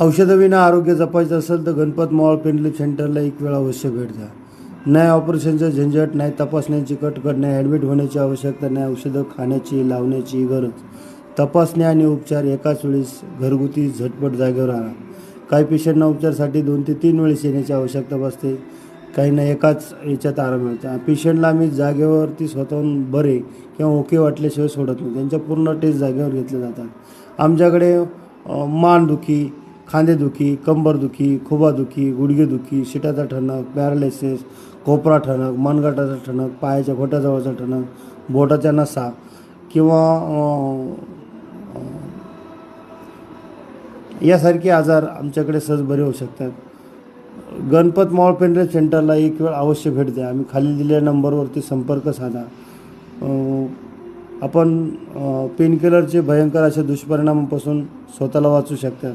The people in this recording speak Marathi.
औषधविना आरोग्य जपायचं असेल तर गणपत मॉल पेंडलिप सेंटरला एक वेळा अवश्य भेट द्या. नाही ऑपरेशनचं झंझट नाही तपासण्याची कटकट नाही ॲडमिट होण्याची आवश्यकता नाही औषधं खाण्याची लावण्याची गरज. तपासणी आणि उपचार एकाच वेळेस घरगुती झटपट जागेवर आणा. काही पेशंटना उपचारासाठी दोन ते तीन वेळेस येण्याची आवश्यकता बसते काहींना एकाच याच्यात आराम मिळतो. पेशंटला आम्ही जागेवरती स्वतःहून बरे किंवा ओके वाटल्याशिवाय सोडत नाही. त्यांच्या पूर्ण टेस्ट जागेवर घेतल्या जातात. आमच्याकडे मानदुखी खांदेदुखी कंबरदुखी खुबादुखी गुडघेदुखी शिटाचा ठणक पॅरालिसिस कोपरा ठणक मनगटाचा ठणक पायाच्या घोट्याजवळचा ठणक बोटाच्या नसा किंवा यासारखे आजार आमच्याकडे सहज बरे होऊ शकतात. गणपत मॉल पेंडल सेंटरला एक वेळ अवश्य भेट द्या. आम्ही खाली दिलेल्या नंबरवरती संपर्क साधा. आपण पेनकिलरचे भयंकर अशा दुष्परिणामापासून स्वतःला वाचू शकतात